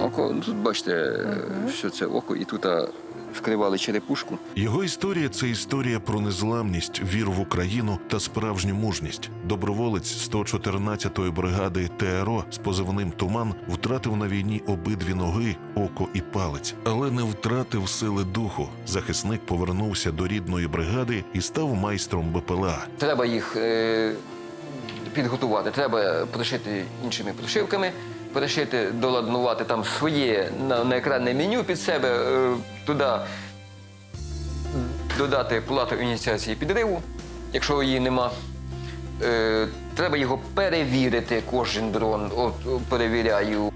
Око, ну тут бачите, що це око, і тут а, вкривали черепушку. Його історія це історія про незламність, віру в Україну та справжню мужність. Доброволець 114-ї бригади ТРО з позивним Туман втратив на війні обидві ноги, око і палець, але не втратив сили духу. Захисник повернувся до рідної бригади і став майстром БПЛА. Треба їх е, підготувати, треба пришити іншими прошивками, перешити, доладнувати там своє на, на екранне меню під себе, е, туди додати плату ініціації підриву, якщо її нема. Е, треба його перевірити, кожен дрон. От перевіряю.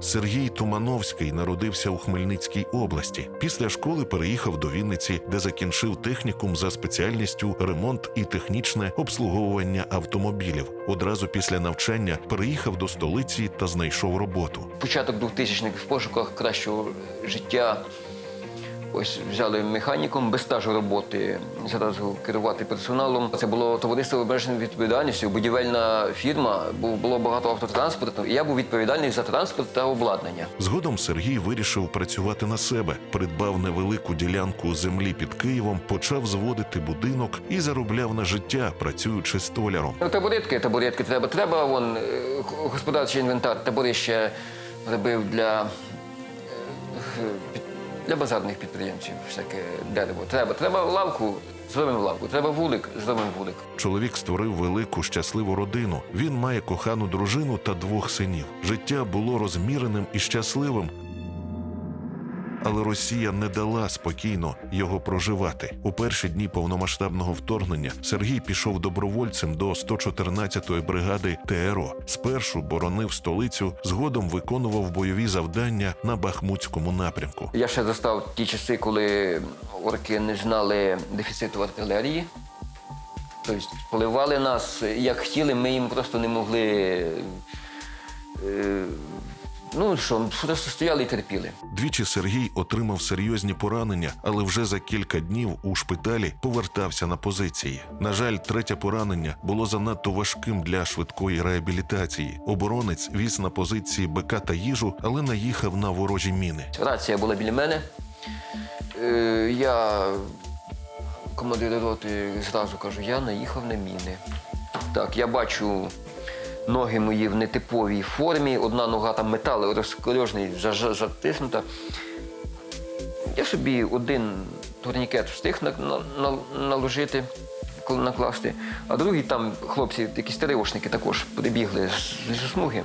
Сергій Тумановський народився у Хмельницькій області. Після школи переїхав до Вінниці, де закінчив технікум за спеціальністю ремонт і технічне обслуговування автомобілів. Одразу після навчання переїхав до столиці та знайшов роботу. Початок 2000-х в пошуках кращого життя. Ось взяли механіком без стажу роботи, зразу керувати персоналом. Це було товариство обмеженої відповідальністю, будівельна фірма, бу- було багато автотранспорту. І я був відповідальний за транспорт та обладнання. Згодом Сергій вирішив працювати на себе, придбав невелику ділянку землі під Києвом, почав зводити будинок і заробляв на життя, працюючи столяром. Ну, табуретки, табуретки треба. Треба вон е, господарчий інвентар, таборище робив для, е, для базарних підприємців, всяке дерево. Треба, треба лавку, зробимо лавку. Треба вулик, зробимо вулик. Чоловік створив велику щасливу родину. Він має кохану дружину та двох синів. Життя було розміреним і щасливим. Але Росія не дала спокійно його проживати. У перші дні повномасштабного вторгнення Сергій пішов добровольцем до 114-ї бригади ТРО. Спершу боронив столицю, згодом виконував бойові завдання на Бахмутському напрямку. Я ще застав ті часи, коли орки не знали дефіциту артилерії. Тобто поливали нас як хотіли, ми їм просто не могли. Ну що, просто стояли і терпіли. Двічі Сергій отримав серйозні поранення, але вже за кілька днів у шпиталі повертався на позиції. На жаль, третє поранення було занадто важким для швидкої реабілітації. Оборонець віз на позиції БК та їжу, але наїхав на ворожі міни. Рація була біля мене. Е, я командир роти зразу кажу, я наїхав на міни. Так, я бачу ноги мої в нетиповій формі, одна нога там метал розкорьожний, затиснута. Я собі один турнікет встиг на, на, на- наложити, накласти, а другий там хлопці, якісь ТРОшники також прибігли з лісосмуги.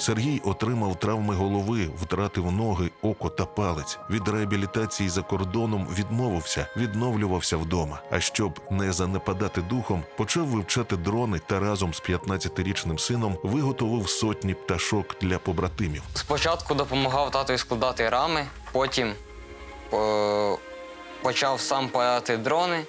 Сергій отримав травми голови, втратив ноги, око та палець. Від реабілітації за кордоном відмовився, відновлювався вдома. А щоб не занепадати духом, почав вивчати дрони та разом з 15-річним сином виготовив сотні пташок для побратимів. Спочатку допомагав татові складати рами, потім е, почав сам паяти дрони.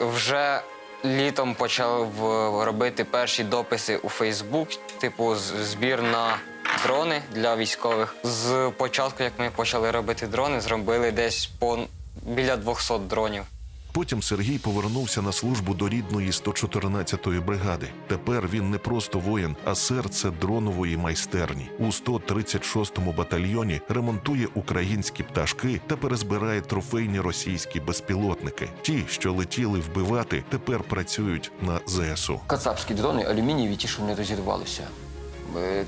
Вже літом почав е, робити перші дописи у Фейсбук, типу збір на дрони для військових. З початку, як ми почали робити дрони, зробили десь по біля 200 дронів. Потім Сергій повернувся на службу до рідної 114-ї бригади. Тепер він не просто воїн, а серце дронової майстерні. У 136-му батальйоні ремонтує українські пташки та перезбирає трофейні російські безпілотники. Ті, що летіли вбивати, тепер працюють на ЗСУ. Кацапські дрони алюмінієві, ті, що не розірвалися. Е,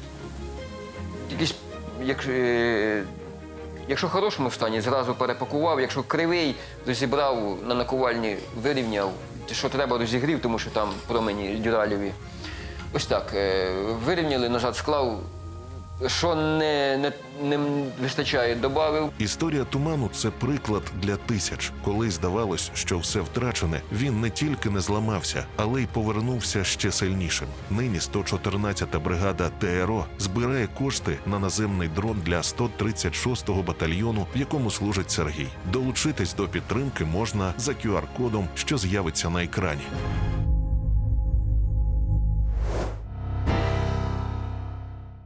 Якісь, як, е, якщо в хорошому стані, зразу перепакував, якщо кривий, розібрав на накувальні, вирівняв, що треба, розігрів, тому що там промені дюралєві. Ось так. е, Вирівняли, назад склав. Що не, не, не вистачає, додав. Історія туману це приклад для тисяч. Коли здавалось, що все втрачене, він не тільки не зламався, але й повернувся ще сильнішим. Нині 114-та бригада ТРО збирає кошти на наземний дрон для 136-го батальйону, в якому служить Сергій. Долучитись до підтримки можна за QR-кодом, що з'явиться на екрані.